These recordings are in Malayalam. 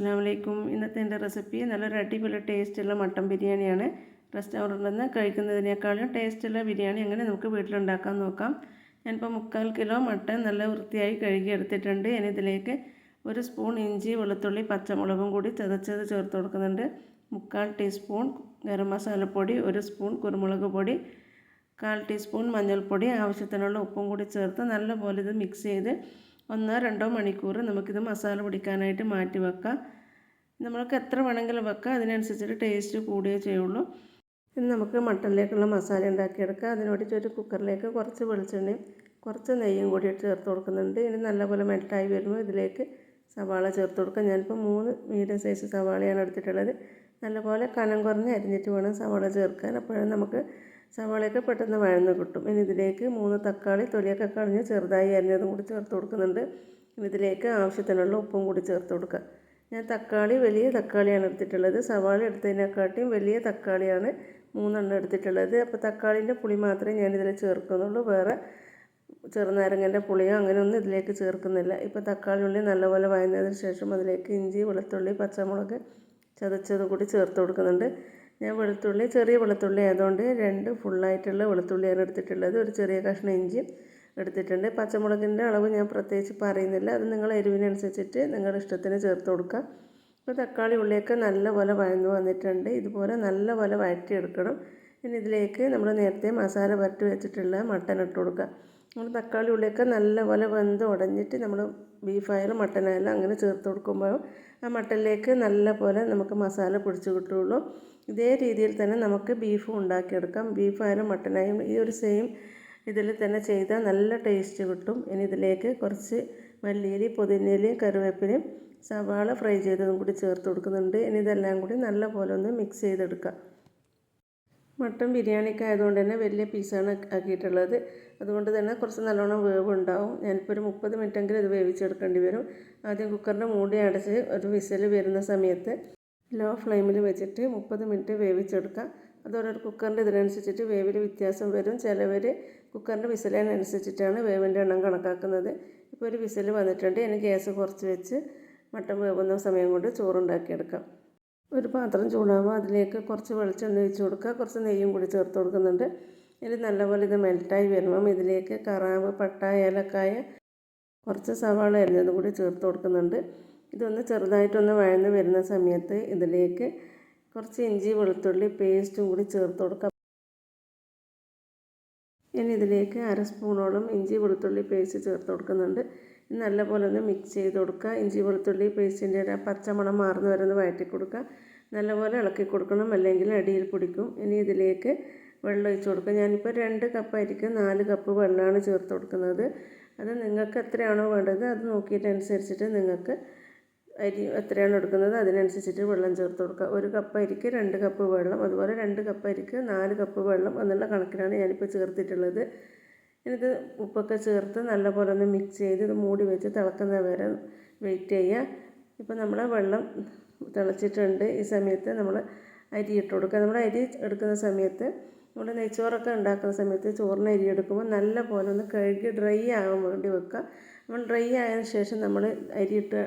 അസ്സാം വലൈക്കും ഇന്നത്തെ എന്റെ റെസിപ്പി നല്ലൊരു അടിപൊളി ടേസ്റ്റുള്ള മട്ടൻ ബിരിയാണിയാണ്. റെസ്റ്റോറന്റിൽ നിന്ന് കഴിക്കുന്നതിനേക്കാളും ടേസ്റ്റുള്ള ബിരിയാണി അങ്ങനെ നമുക്ക് വീട്ടിലുണ്ടാക്കാൻ നോക്കാം. ഞാനിപ്പോൾ മുക്കാൽ കിലോ മട്ടൻ നല്ല വൃത്തിയായി കഴുകി എടുത്തിട്ടുണ്ട് ഇനി ഇതിലേക്ക് ഒരു സ്പൂൺ ഇഞ്ചി വെളുത്തുള്ളി പച്ചമുളകും കൂടി ചതച്ചത് ചേർത്ത് കൊടുക്കുന്നുണ്ട്. മുക്കാൽ ടീസ്പൂൺ ഗരം മസാലപ്പൊടി ഒരു സ്പൂൺ കുരുമുളക് പൊടി കാൽ ടീസ്പൂൺ മഞ്ഞൾപ്പൊടി ആവശ്യത്തിനുള്ള ഉപ്പും കൂടി ചേർത്ത് നല്ലപോലെ ഇത് മിക്സ് ചെയ്ത് ഒന്നോ രണ്ടോ മണിക്കൂർ നമുക്കിത് മസാല പിടിക്കാനായിട്ട് മാറ്റി വെക്കാം. നമ്മൾക്ക് എത്ര വേണമെങ്കിലും വെക്കാം. അതിനനുസരിച്ചിട്ട് ടേസ്റ്റ് കൂടുകയേ ചെയ്യുള്ളൂ. ഇനി നമുക്ക് മട്ടനിലേക്കുള്ള മസാല ഉണ്ടാക്കിയെടുക്കാം. അതിന് വേണ്ടിയിട്ട് കുക്കറിലേക്ക് കുറച്ച് വെളിച്ചെണ്ണയും കുറച്ച് നെയ്യും കൂടി ചേർത്ത് കൊടുക്കുന്നുണ്ട്. ഇനി നല്ലപോലെ മെൽട്ടായി വരുമ്പോൾ ഇതിലേക്ക് സവാള ചേർത്ത് കൊടുക്കാം. ഞാനിപ്പോൾ മൂന്ന് മീഡിയം സൈസ് സവാളയാണ് എടുത്തിട്ടുള്ളത്. നല്ലപോലെ കനം കുറഞ്ഞ് അരിഞ്ഞിട്ട് വേണം സവാള ചേർക്കാൻ. അപ്പോഴാണ് നമുക്ക് സവാളയൊക്കെ പെട്ടെന്ന് വഴന്ന് കിട്ടും. ഇനി ഇതിലേക്ക് മൂന്ന് തക്കാളി തൊലിയൊക്കെ കളഞ്ഞ് ചെറുതായി അരിഞ്ഞതും കൂടി ചേർത്ത് കൊടുക്കുന്നുണ്ട്. ഇതിലേക്ക് ആവശ്യത്തിനുള്ള ഉപ്പും കൂടി ചേർത്ത് കൊടുക്കുക. ഞാൻ തക്കാളി വലിയ തക്കാളിയാണ് എടുത്തിട്ടുള്ളത്. സവാള എടുത്തതിനെക്കാട്ടിയും വലിയ തക്കാളിയാണ് മൂന്നെണ്ണം എടുത്തിട്ടുള്ളത്. അപ്പോൾ തക്കാളിന്റെ പുളി മാത്രമേ ഞാൻ ഞാനിതിൽ ചേർക്കുന്നുള്ളൂ. വേറെ ചെറുനാരങ്ങന്റെ പുളിയോ അങ്ങനെയൊന്നും ഇതിലേക്ക് ചേർക്കുന്നില്ല. ഇപ്പോൾ തക്കാളി ഉള്ളി നല്ലപോലെ വഴന്നതിന് ശേഷം അതിലേക്ക് ഇഞ്ചി വെളുത്തുള്ളി പച്ചമുളക് ചതച്ചത് കൂടി ചേർത്ത് കൊടുക്കുന്നുണ്ട്. ഞാൻ വെളുത്തുള്ളി ചെറിയ വെളുത്തുള്ളി ആയതുകൊണ്ട് രണ്ട് ഫുള്ളായിട്ടുള്ള വെളുത്തുള്ളിയാണ് എടുത്തിട്ടുള്ളത്. ഒരു ചെറിയ കഷ്ണം ഇഞ്ചി എടുത്തിട്ടുണ്ട്. പച്ചമുളകിന്റെ അളവ് ഞാൻ പ്രത്യേകിച്ച് പറയുന്നില്ല. അത് നിങ്ങൾ എരിവിനനുസരിച്ചിട്ട് നിങ്ങളുടെ ഇഷ്ടത്തിന് ചേർത്ത് കൊടുക്കുക ഇപ്പോൾ തക്കാളി ഉള്ളിയൊക്കെ നല്ലപോലെ വഴന്നു വന്നിട്ടുണ്ട്. ഇതുപോലെ നല്ലപോലെ വഴറ്റിയെടുക്കണം. ഇനി ഇതിലേക്ക് നമ്മൾ നേരത്തെ മസാല വരട്ടി വെച്ചിട്ടുള്ള മട്ടൻ ഇട്ട് കൊടുക്കുക. നമ്മൾ തക്കാളി ഉള്ളിയൊക്കെ നല്ലപോലെ വെന്ത് ഉടഞ്ഞിട്ട് നമ്മൾ ബീഫായാലും മട്ടനായാലും അങ്ങനെ ചേർത്ത് കൊടുക്കുമ്പോൾ ആ മട്ടനിലേക്ക് നല്ല പോലെ നമുക്ക് മസാല പൊടിച്ച് കിട്ടുള്ളൂ ഇതേ രീതിയിൽ തന്നെ നമുക്ക് ബീഫും ഉണ്ടാക്കിയെടുക്കാം. ബീഫായാലും മട്ടനായും ഈ ഒരു സെയിം ഇതിൽ തന്നെ ചെയ്താൽ നല്ല ടേസ്റ്റ് കിട്ടും. ഇനി ഇതിലേക്ക് കുറച്ച് മല്ലിയിലി പുതിനയിലയും കറിവേപ്പിലയും സവാള ഫ്രൈ ചെയ്തതും കൂടി ചേർത്ത് കൊടുക്കുന്നുണ്ട്. ഇനി ഇതെല്ലാം കൂടി നല്ല പോലെ ഒന്ന് മിക്സ് ചെയ്തെടുക്കാം. മട്ടൻ ബിരിയാണിക്ക് ആയതുകൊണ്ട് തന്നെ വലിയ പീസാണ് ആക്കിയിട്ടുള്ളത്. അതുകൊണ്ട് തന്നെ കുറച്ച് നല്ലോണം വേവ് ഉണ്ടാവും ഞാനിപ്പോൾ ഒരു മുപ്പത് മിനിറ്റെങ്കിലും ഇത് വേവിച്ചെടുക്കേണ്ടി വരും. ആദ്യം കുക്കറിന്റെ മൂടി അടച്ച് ഒരു വിസിൽ വരുന്ന സമയത്ത് ലോ ഫ്ലെയിമിൽ വെച്ചിട്ട് മുപ്പത് മിനിറ്റ് വേവിച്ചെടുക്കാം. അതോടെ കുക്കറിന്റെ ഇതിനനുസരിച്ചിട്ട് വേവിൽ വ്യത്യാസം വരും. ചിലവർ കുക്കറിന്റെ വിസിലിനനുസരിച്ചിട്ടാണ് വേവിന്റെ എണ്ണം കണക്കാക്കുന്നത്. ഇപ്പോൾ ഒരു വിസിൽ വന്നിട്ടുണ്ട്. ഇനി ഗ്യാസ് കുറച്ച് വെച്ച് മട്ടൻ വേവുന്ന സമയം കൊണ്ട് ചോറുണ്ടാക്കിയെടുക്കാം. ഒരു പാത്രം ചൂടാകുമ്പോൾ അതിലേക്ക് കുറച്ച് വെളിച്ചെണ്ണ ഒഴിച്ച് കൊടുക്കുക. കുറച്ച് നെയ്യും കൂടി ചേർത്ത് കൊടുക്കുന്നുണ്ട്. ഇനി നല്ലപോലെ ഇത് മെൽറ്റായി വരുമ്പം ഇതിലേക്ക് കറാവ് പട്ട ഏലക്കായ കുറച്ച് സവാള അരിഞ്ഞതും കൂടി ചേർത്ത് കൊടുക്കുന്നുണ്ട്. ഇതൊന്ന് ചെറുതായിട്ടൊന്ന് വഴന്ന് വരുന്ന സമയത്ത് ഇതിലേക്ക് കുറച്ച് ഇഞ്ചി വെളുത്തുള്ളി പേസ്റ്റും കൂടി ചേർത്ത് കൊടുക്കാം. ഇനി ഇതിലേക്ക് അര സ്പൂണോളം ഇഞ്ചി വെളുത്തുള്ളി പേസ്റ്റ് ചേർത്ത് കൊടുക്കുന്നുണ്ട്. നല്ലപോലെ ഒന്ന് മിക്സ് ചെയ്ത് കൊടുക്കുക. ഇഞ്ചി വെളുത്തുള്ളി പേസ്റ്റിന്റെ ഒരു പച്ചമണം മാറുന്ന വരെ ഒന്ന് വഴറ്റി കൊടുക്കുക. നല്ലപോലെ ഇളക്കി കൊടുക്കണം. അല്ലെങ്കിൽ അടിയിൽ പിടിക്കും. ഇനി ഇതിലേക്ക് വെള്ളം ഒഴിച്ച് കൊടുക്കുക ഞാനിപ്പോൾ രണ്ട് അരിക്ക് നാല് കപ്പ് വെള്ളമാണ് ചേർത്ത് കൊടുക്കുന്നത്. അത് നിങ്ങൾക്ക് എത്രയാണോ വേണ്ടത് അത് നോക്കിയിട്ട് അനുസരിച്ചിട്ട് നിങ്ങൾക്ക് അരി എത്രയാണ് എടുക്കുന്നത് അതിനനുസരിച്ചിട്ട് വെള്ളം ചേർത്ത് കൊടുക്കുക. ഒരു കപ്പ് അരിക്ക് രണ്ട് കപ്പ് വെള്ളം അതുപോലെ രണ്ട് കപ്പ് അരിക്ക് നാല് കപ്പ് വെള്ളം എന്നുള്ള കണക്കിനാണ് ഞാനിപ്പോൾ ചേർത്തിട്ടുള്ളത്. ഇത് ഉപ്പൊക്കെ ചേർത്ത് നല്ലപോലെ ഒന്ന് മിക്സ് ചെയ്ത് ഇത് മൂടി വെച്ച് തിളക്കുന്ന വരെ വെയിറ്റ് ചെയ്യുക. ഇപ്പോൾ നമ്മൾ വെള്ളം തിളച്ചിട്ടുണ്ട് ഈ സമയത്ത് നമ്മൾ അരി ഇട്ട് കൊടുക്കുക. നമ്മൾ അരി എടുക്കുന്ന സമയത്ത് നമ്മൾ നെയ്ച്ചോറൊക്കെ ഉണ്ടാക്കുന്ന സമയത്ത് ചോറിന് അരി എടുക്കുമ്പോൾ നല്ല പോലെ ഒന്ന് കഴുകി ഡ്രൈ ആകാൻ വേണ്ടി വെക്കുക. നമ്മൾ ഡ്രൈ ആയതിനു ശേഷം നമ്മൾ അരിയിട്ട്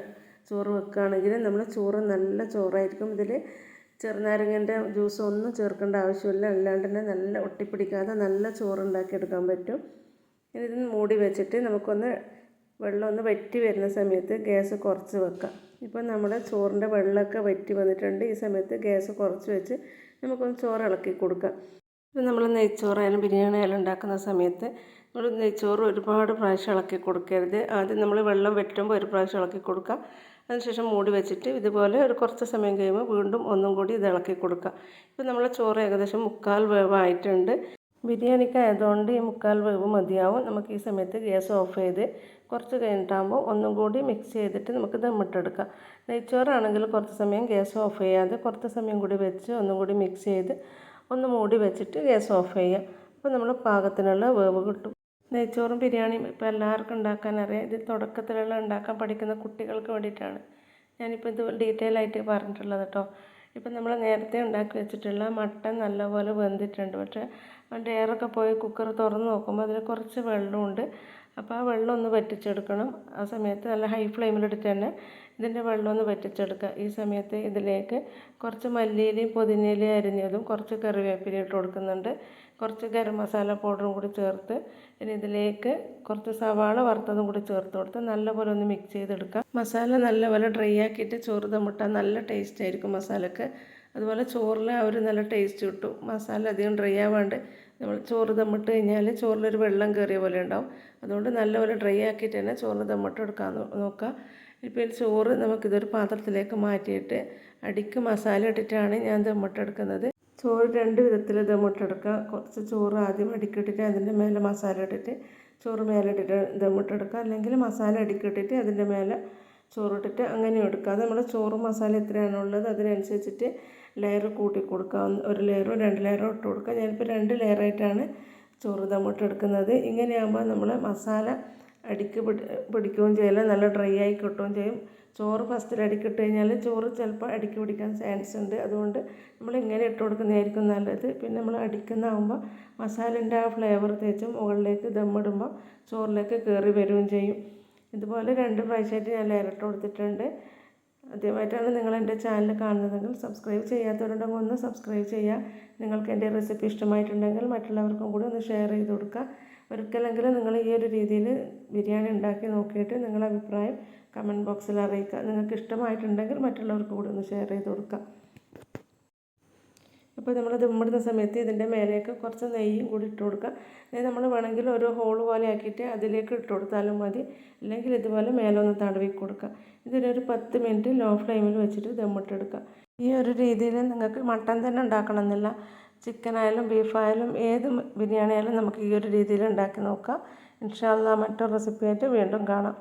ചോറ് വെക്കുകയാണെങ്കിൽ നമ്മൾ ചോറ് നല്ല ചോറായിരിക്കും. ഇതിൽ ചെറുനാരങ്ങന്റെ ജ്യൂസ് ഒന്നും ചേർക്കേണ്ട ആവശ്യമില്ല. അല്ലാണ്ട് തന്നെ നല്ല ഒട്ടിപ്പിടിക്കാതെ നല്ല ചോറ് ഉണ്ടാക്കിയെടുക്കാൻ പറ്റും. ഇനി ഇത് മൂടി വെച്ചിട്ട് നമുക്കൊന്ന് വെള്ളം ഒന്ന് വറ്റി വരുന്ന സമയത്ത് ഗ്യാസ് കുറച്ച് വെക്കാം ഇപ്പം നമ്മുടെ ചോറിന്റെ വെള്ളമൊക്കെ വറ്റി വന്നിട്ടുണ്ട്. ഈ സമയത്ത് ഗ്യാസ് കുറച്ച് വെച്ച് നമുക്കൊന്ന് ചോറ് ഇളക്കി കൊടുക്കാം. നമ്മൾ നെയ്ച്ചോറായാലും ബിരിയാണി ആയാലും ഉണ്ടാക്കുന്ന സമയത്ത് നമ്മൾ നെയ്ച്ചോറ് ഒരുപാട് പ്രാവശ്യം ഇളക്കി കൊടുക്കരുത്. ആദ്യം നമ്മൾ വെള്ളം വറ്റുമ്പോൾ ഒരു പ്രാവശ്യം ഇളക്കി കൊടുക്കുക. അതിനുശേഷം മൂടി വെച്ചിട്ട് ഇതുപോലെ ഒരു കുറച്ച് സമയം കഴിയുമ്പോൾ വീണ്ടും ഒന്നും കൂടി ഇത് ഇളക്കി കൊടുക്കുക. ഇപ്പം നമ്മൾ ചോറ് ഏകദേശം മുക്കാൽ വേവായിട്ടുണ്ട്. ബിരിയാണിക്ക് ആയതുകൊണ്ട് ഈ മുക്കാൽ വേവ് മതിയാവും. നമുക്ക് ഈ സമയത്ത് ഗ്യാസ് ഓഫ് ചെയ്ത് കുറച്ച് കഴിഞ്ഞിട്ടാകുമ്പോൾ ഒന്നും കൂടി മിക്സ് ചെയ്തിട്ട് നമുക്ക് ദമ്മിട്ടെടുക്കാം. നെയ്ച്ചോറാണെങ്കിൽ കുറച്ച് സമയം ഗ്യാസ് ഓഫ് ചെയ്യാതെ കുറച്ച് സമയം കൂടി വെച്ച് ഒന്നും കൂടി മിക്സ് ചെയ്ത് ഒന്ന് മൂടി വെച്ചിട്ട് ഗ്യാസ് ഓഫ് ചെയ്യുക. അപ്പോൾ നമ്മൾ പാകത്തിനുള്ള വേവ് കിട്ടും. നെയ്ച്ചോറും ബിരിയാണിയും ഇപ്പോൾ എല്ലാവർക്കും ഉണ്ടാക്കാൻ അറിയാം. ഇത് തുടക്കത്തിലുള്ള ഉണ്ടാക്കാൻ പഠിക്കുന്ന കുട്ടികൾക്ക് വേണ്ടിയിട്ടാണ്. ഞാനിപ്പോൾ ഇത് ഡീറ്റെയിൽ ആയിട്ട് പറഞ്ഞിട്ടുള്ളത് കേട്ടോ. ഇപ്പം നമ്മൾ നേരത്തെ ഉണ്ടാക്കി വെച്ചിട്ടുള്ള മട്ടൻ നല്ലപോലെ വെന്തിട്ടുണ്ട്. പക്ഷേ ഡെയറൊക്കെ പോയി കുക്കർ തുറന്ന് നോക്കുമ്പോൾ അതിൽ കുറച്ച് വെള്ളമുണ്ട്. അപ്പോൾ ആ വെള്ളം ഒന്ന് വറ്റിച്ചെടുക്കണം. ആ സമയത്ത് നല്ല ഹൈ ഫ്ലെയിമിലെടുത്ത് തന്നെ ഇതിന്റെ വെള്ളം ഒന്ന് വറ്റിച്ചെടുക്കുക. ഈ സമയത്ത് ഇതിലേക്ക് കുറച്ച് മല്ലിയിലയും പുതിനയിലയും അരിഞ്ഞതും കുറച്ച് കറിവേപ്പില ഇട്ട് കൊടുക്കുന്നുണ്ട്. കുറച്ച് ഗരം മസാല പൗഡറും കൂടി ചേർത്ത് ഇനി ഇതിലേക്ക് കുറച്ച് സവാള വറുത്തതും കൂടി ചേർത്ത് കൊടുത്ത് നല്ലപോലെ ഒന്ന് മിക്സ് ചെയ്തെടുക്കാം മസാല നല്ലപോലെ ഡ്രൈ ആക്കിയിട്ട് ചോറ് തമ്മിട്ടാൽ നല്ല ടേസ്റ്റ് ആയിരിക്കും മസാലക്ക്. അതുപോലെ ചോറിൽ ആ ഒരു നല്ല ടേസ്റ്റ് കിട്ടും. മസാല അധികം ഡ്രൈ ആവാണ്ട് നമ്മൾ ചോറ് തമ്മിട്ട് കഴിഞ്ഞാൽ ചോറിലൊരു വെള്ളം കയറിയ പോലെ ഉണ്ടാവും. അതുകൊണ്ട് നല്ലപോലെ ഡ്രൈ ആക്കിയിട്ട് തന്നെ ചോറ് തമ്മിട്ട് എടുക്കാൻ നോക്കുക ഇപ്പോൾ ചോറ് നമുക്കിതൊരു പാത്രത്തിലേക്ക് മാറ്റിയിട്ട് അടിക്ക് മസാല ഇട്ടിട്ടാണ് ഞാൻ ദമ്മിട്ടെടുക്കുന്നത് ചോറ് രണ്ട് വിധത്തിൽ ദമ്മിട്ടെടുക്കുക കുറച്ച് ചോറ് ആദ്യം അടിക്കിട്ടിട്ട് അതിന്റെ മേലെ മസാല ഇട്ടിട്ട് ചോറ് മേലെ ഇട്ടിട്ട് ദമ്മിട്ടെടുക്കുക അല്ലെങ്കിൽ മസാല അടിക്കിട്ടിട്ട് അതിന്റെ മേലെ ചോറിട്ടിട്ട് അങ്ങനെ എടുക്കുക. അത് നമ്മൾ ചോറും മസാല എത്രയാണുള്ളത് അതിനനുസരിച്ചിട്ട് ലെയർ കൂട്ടി കൊടുക്കുക. ഒരു ലെയറോ രണ്ട് ലെയറോ ഇട്ട് കൊടുക്കുക. ഞാനിപ്പോൾ രണ്ട് ലെയറായിട്ടാണ് ചോറ് ദമ്മിട്ട് എടുക്കുന്നത്. ഇങ്ങനെയാകുമ്പോൾ നമ്മൾ മസാല അടിക്ക് പിടി പിടിക്കുകയും ചെയ്യില്ല. നല്ല ഡ്രൈ ആയി കിട്ടുകയും ചെയ്യും. ചോറ് ഫസ്റ്റിൽ അടിക്കിട്ട് കഴിഞ്ഞാൽ ചോറ് ചിലപ്പോൾ അടിക്ക് പിടിക്കാൻ ചാൻസ് ഉണ്ട്. അതുകൊണ്ട് നമ്മൾ ഇങ്ങനെ ഇട്ട് കൊടുക്കുന്നതായിരിക്കും നല്ലത്. പിന്നെ നമ്മൾ അടിക്കുന്നതാകുമ്പോൾ മസാലന്റെ ആ ഫ്ലേവർ തേച്ച് മുകളിലേക്ക് ദമ്മിടുമ്പോൾ ചോറിലേക്ക് കയറി വരികയും ചെയ്യും. ഇതുപോലെ രണ്ട് പ്രാവശ്യമായിട്ട് ഞാൻ ലെയർ ഇട്ട് കൊടുത്തിട്ടുണ്ട്. ആദ്യമായിട്ടാണ് നിങ്ങൾ എന്റെ ചാനൽ കാണുന്നതെങ്കിൽ സബ്സ്ക്രൈബ് ചെയ്യാത്തവരുണ്ടെങ്കിൽ ഒന്ന് സബ്സ്ക്രൈബ് ചെയ്യുക. നിങ്ങൾക്ക് എന്റെ റെസിപ്പി ഇഷ്ടമായിട്ടുണ്ടെങ്കിൽ മറ്റുള്ളവർക്കും കൂടി ഒന്ന് ഷെയർ ചെയ്ത് കൊടുക്കുക. ഒരിക്കലെങ്കിലും നിങ്ങൾ ഈ ഒരു രീതിയിൽ ബിരിയാണി ഉണ്ടാക്കി നോക്കിയിട്ട് നിങ്ങളുടെ അഭിപ്രായം കമന്റ് ബോക്സിൽ അറിയിക്കുക. നിങ്ങൾക്ക് ഇഷ്ടമായിട്ടുണ്ടെങ്കിൽ മറ്റുള്ളവർക്ക് കൂടി ഒന്ന് ഷെയർ ചെയ്ത് കൊടുക്കുക. അപ്പോൾ നമ്മൾ ദമ്മിടുന്ന സമയത്ത് ഇതിന്റെ മേലേക്ക് കുറച്ച് നെയ്യും കൂടി ഇട്ട് കൊടുക്കുക. അതായത് നമ്മൾ വേണമെങ്കിൽ ഒരു ഹോൾ പോലെ ആക്കിയിട്ട് അതിലേക്ക് ഇട്ട് കൊടുത്താലും മതി. അല്ലെങ്കിൽ ഇതുപോലെ മേലൊന്ന് തടവി കൊടുക്കുക. ഇതിനൊരു പത്ത് മിനിറ്റ് ലോ ഫ്ലെയിമിൽ വെച്ചിട്ട് ദമ്മിട്ടെടുക്കുക. ഈ ഒരു രീതിയിൽ നിങ്ങൾക്ക് മട്ടൻ തന്നെ ഉണ്ടാക്കണമെന്നില്ല ചിക്കനായാലും ബീഫായാലും ഏത് ബിരിയാണി ആയാലും നമുക്ക് ഈ ഒരു രീതിയിൽ ഉണ്ടാക്കി നോക്കാം. ഇൻഷാല്ല മറ്റൊരു റെസിപ്പിയായിട്ട് വീണ്ടും കാണാം.